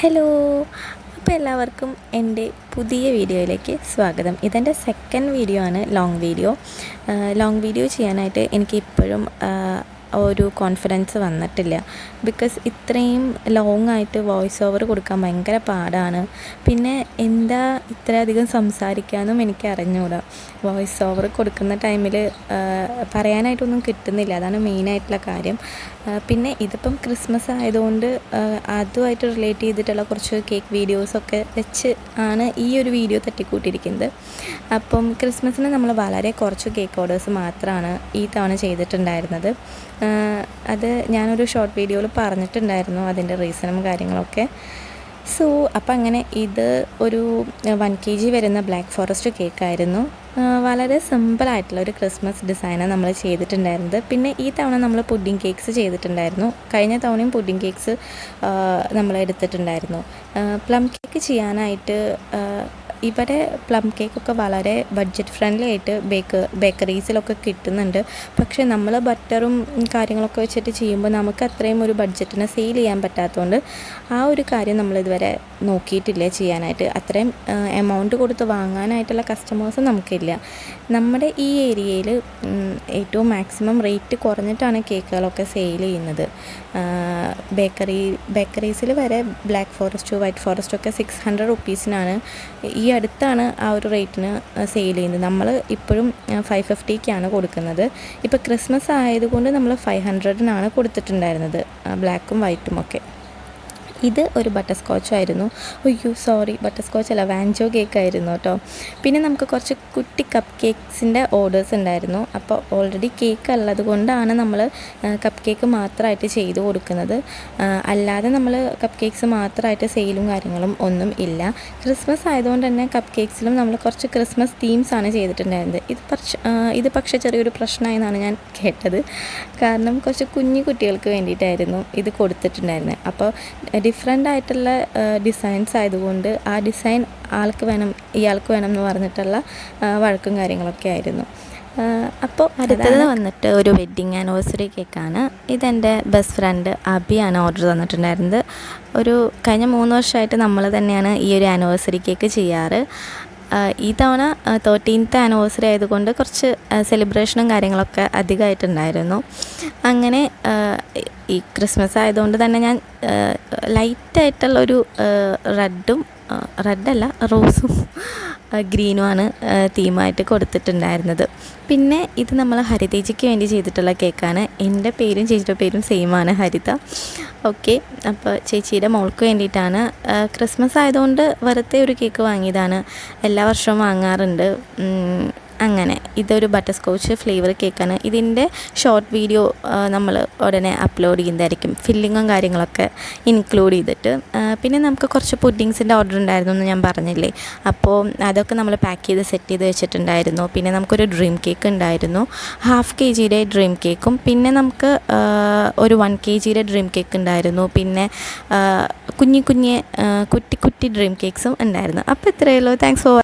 Hello അപ്പോൾ എല്ലാവർക്കും എന്റെ പുതിയ വീഡിയോയിലേക്ക് സ്വാഗതം. ഇതെന്റെ സെക്കൻഡ് വീഡിയോ ആണ് ലോങ് വീഡിയോ ലോങ് വീഡിയോ ചെയ്യാനായിട്ട് എനിക്ക് ഇപ്പോഴും ഒരു കോൺഫിഡൻസ് വന്നിട്ടില്ല. ബിക്കോസ് ഇത്രയും ലോങ് ആയിട്ട് വോയിസ് ഓവർ കൊടുക്കാൻ ഭയങ്കര പാടാണ്. പിന്നെ എന്താ ഇത്രയധികം സംസാരിക്കാനും എനിക്ക് അറിഞ്ഞുകൂടാ വോയിസ് ഓവർ കൊടുക്കുന്ന ടൈമിൽ പറയാനായിട്ടൊന്നും കിട്ടുന്നില്ല. അതാണ് മെയിനായിട്ടുള്ള കാര്യം. പിന്നെ ഇതിപ്പം ക്രിസ്മസ് ആയതുകൊണ്ട് അതുമായിട്ട് റിലേറ്റ് ചെയ്തിട്ടുള്ള കുറച്ച് കേക്ക് വീഡിയോസൊക്കെ വെച്ച് ആണ് ഈ ഒരു വീഡിയോ തട്ടിക്കൂട്ടിയിരിക്കുന്നത്. അപ്പം ക്രിസ്മസിന് നമ്മൾ വളരെ കുറച്ച് കേക്ക് ഓർഡേഴ്സ് മാത്രമാണ് ഈ തവണ ചെയ്തിട്ടുണ്ടായിരുന്നത്. അത് ഞാനൊരു ഷോർട്ട് വീഡിയോയിൽ പറഞ്ഞിട്ടുണ്ടായിരുന്നു അതിന്റെ റീസണും കാര്യങ്ങളൊക്കെ. സോ അപ്പം അങ്ങനെ ഇത് ഒരു വൺ കെ ജി വരുന്ന ബ്ലാക്ക് ഫോറസ്റ്റ് കേക്കായിരുന്നു വളരെ സിമ്പിളായിട്ടുള്ള ഒരു ക്രിസ്മസ് ഡിസൈനാണ് നമ്മൾ ചെയ്തിട്ടുണ്ടായിരുന്നത്. പിന്നെ ഈ തവണ നമ്മൾ പുഡിംഗ് കേക്ക്സ് ചെയ്തിട്ടുണ്ടായിരുന്നു. കഴിഞ്ഞ തവണയും പുഡിംഗ് കേക്ക്സ് നമ്മൾ എടുത്തിട്ടുണ്ടായിരുന്നു. പ്ലം കേക്ക് ചെയ്യാനായിട്ട് ഇവിടെ പ്ലം കേക്കൊക്കെ വളരെ ബഡ്ജറ്റ് ഫ്രണ്ട്ലി ആയിട്ട് ബേക്ക് ബേക്കറീസിലൊക്കെ കിട്ടുന്നുണ്ട്. പക്ഷേ നമ്മൾ ബട്ടറും കാര്യങ്ങളൊക്കെ വെച്ചിട്ട് ചെയ്യുമ്പോൾ നമുക്ക് അത്രയും ഒരു ബഡ്ജറ്റിനെ സെയിൽ ചെയ്യാൻ പറ്റാത്തതുകൊണ്ട് ആ ഒരു കാര്യം നമ്മൾ ഇതുവരെ നോക്കിയിട്ടില്ല ചെയ്യാനായിട്ട്. അത്രയും എമൗണ്ട് കൊടുത്ത് വാങ്ങാനായിട്ടുള്ള കസ്റ്റമേഴ്സ് നമുക്കില്ല. നമ്മുടെ ഈ ഏരിയയിൽ ഏറ്റവും മാക്സിമം റേറ്റ് കുറഞ്ഞിട്ടാണ് കേക്കുകളൊക്കെ സെയിൽ ചെയ്യുന്നത്. ബേക്കറി ബേക്കറീസിൽ വരെ ബ്ലാക്ക് ഫോറസ്റ്റ് വൈറ്റ് ഫോറസ്റ്റ് ഒക്കെ സിക്സ് ഹൺഡ്രഡ് റുപ്പീസിനാണ് ഈ അടുത്താണ് ആ ഒരു റേറ്റിന് സെയിൽ ചെയ്യുന്നത്. നമ്മൾ ഇപ്പോഴും ഫൈവ് ഫിഫ്റ്റിക്കാണ് കൊടുക്കുന്നത്. ഇപ്പോൾ ക്രിസ്മസ് ആയതുകൊണ്ട് നമ്മൾ ഫൈവ് ഹൺഡ്രഡിനാണ് കൊടുത്തിട്ടുണ്ടായിരുന്നത് ബ്ലാക്കും വൈറ്റും ഒക്കെ. ഇത് ഒരു ബട്ടർ സ്കോച്ചായിരുന്നു അയ്യോ സോറി ബട്ടർ സ്കോച്ച് അല്ല വാൻജോ കേക്ക് ആയിരുന്നു കേട്ടോ. പിന്നെ നമുക്ക് കുറച്ച് കുട്ടി കപ്പ് കേക്ക്സിന്റെ ഓർഡേഴ്സ് ഉണ്ടായിരുന്നു. അപ്പോൾ ഓൾറെഡി കേക്ക് ഉള്ളത് കൊണ്ടാണ് നമ്മൾ കപ്പ് കേക്ക് മാത്രമായിട്ട് ചെയ്ത് കൊടുക്കുന്നത്. അല്ലാതെ നമ്മൾ കപ്പ് കേക്ക്സ് മാത്രമായിട്ട് സെയിലും കാര്യങ്ങളും ഒന്നും ഇല്ല. ക്രിസ്മസ് ആയതുകൊണ്ട് തന്നെ കപ്പ് കേക്ക്സിലും നമ്മൾ കുറച്ച് ക്രിസ്മസ് തീംസ് ആണ് ചെയ്തിട്ടുണ്ടായിരുന്നത്. ഇത് പക്ഷേ ഇത് പക്ഷേ ചെറിയൊരു പ്രശ്നമായെന്നാണ് ഞാൻ കേട്ടത്. കാരണം കുറച്ച് കുഞ്ഞു കുട്ടികൾക്ക് വേണ്ടിയിട്ടായിരുന്നു ഇത് കൊടുത്തിട്ടുണ്ടായിരുന്നത്. അപ്പോൾ ഡിഫറെന്റ് ആയിട്ടുള്ള ഡിസൈൻസ് ആയതുകൊണ്ട് ആ ഡിസൈൻ ആൾക്ക് വേണം ഇയാൾക്ക് വേണം എന്ന് പറഞ്ഞിട്ടുള്ള വഴക്കും കാര്യങ്ങളൊക്കെ ആയിരുന്നു. അപ്പോൾ അടുത്തത് വന്നിട്ട് ഒരു വെഡ്ഡിങ് ആനിവേഴ്സറി കേക്കാണ് ഇതെന്റെ ബെസ്റ്റ് ഫ്രണ്ട് അബിയാണ് ഓർഡർ തന്നിട്ടുണ്ടായിരുന്നത്. ഒരു കഴിഞ്ഞ മൂന്ന് വർഷമായിട്ട് നമ്മൾ തന്നെയാണ് ഈ ഒരു ആനിവേഴ്സറി കേക്ക് ചെയ്യാറ്. ഈ തവണ തേർട്ടീൻത്ത് ആനിവേഴ്സറി ആയതുകൊണ്ട് കുറച്ച് സെലിബ്രേഷനും കാര്യങ്ങളൊക്കെ അധികമായിട്ടുണ്ടായിരുന്നു. അങ്ങനെ ഈ ക്രിസ്മസ് ആയതുകൊണ്ട് തന്നെ ഞാൻ ലൈറ്റായിട്ടുള്ളൊരു റെഡും റെഡല്ല റോസും ഗ്രീനുമാണ് തീമായിട്ട് കൊടുത്തിട്ടുണ്ടായിരുന്നത്. പിന്നെ ഇത് നമ്മൾ ഹരിതേജിക്ക് വേണ്ടി ചെയ്തിട്ടുള്ള കേക്കാണ് എന്റെ പേരും ചേച്ചിയുടെ പേരും സെയിമാണ് ഹരിത. ഓക്കെ അപ്പോൾ ചേച്ചിയുടെ മോൾക്ക് വേണ്ടിയിട്ടാണ് ക്രിസ്മസ് ആയതുകൊണ്ട് വെറുതെ ഒരു കേക്ക് വാങ്ങിയതാണ്. എല്ലാ വർഷവും വാങ്ങാറുണ്ട്. അങ്ങനെ ഇതൊരു ബട്ടർ സ്കോച്ച് ഫ്ലേവർ കേക്കാണ് ഇതിന്റെ ഷോർട്ട് വീഡിയോ നമ്മൾ ഉടനെ അപ്ലോഡ് ചെയ്യുന്നതായിരിക്കും. ഫില്ലിങ്ങും കാര്യങ്ങളൊക്കെ ഇൻക്ലൂഡ് ചെയ്തിട്ട്. പിന്നെ നമുക്ക് കുറച്ച് പുഡിങ്സിന്റെ ഓർഡർ ഉണ്ടായിരുന്നു എന്ന് ഞാൻ പറഞ്ഞില്ലേ? അപ്പോൾ അതൊക്കെ നമ്മൾ പാക്ക് ചെയ്ത് സെറ്റ് ചെയ്ത് വെച്ചിട്ടുണ്ടായിരുന്നു. പിന്നെ നമുക്കൊരു ഡ്രീം കേക്ക് ഉണ്ടായിരുന്നു. ഹാഫ് കെ ജിയുടെ ഡ്രീം കേക്കും പിന്നെ നമുക്ക് ഒരു വൺ കെ ജിയുടെ ഡ്രീം കേക്ക് ഉണ്ടായിരുന്നു. പിന്നെ കുഞ്ഞി കുഞ്ഞി കുട്ടി കുട്ടി ഡ്രീം കേക്ക്സും ഉണ്ടായിരുന്നു. അപ്പോൾ ഇത്രയേ ഉള്ളൂ. Thanks for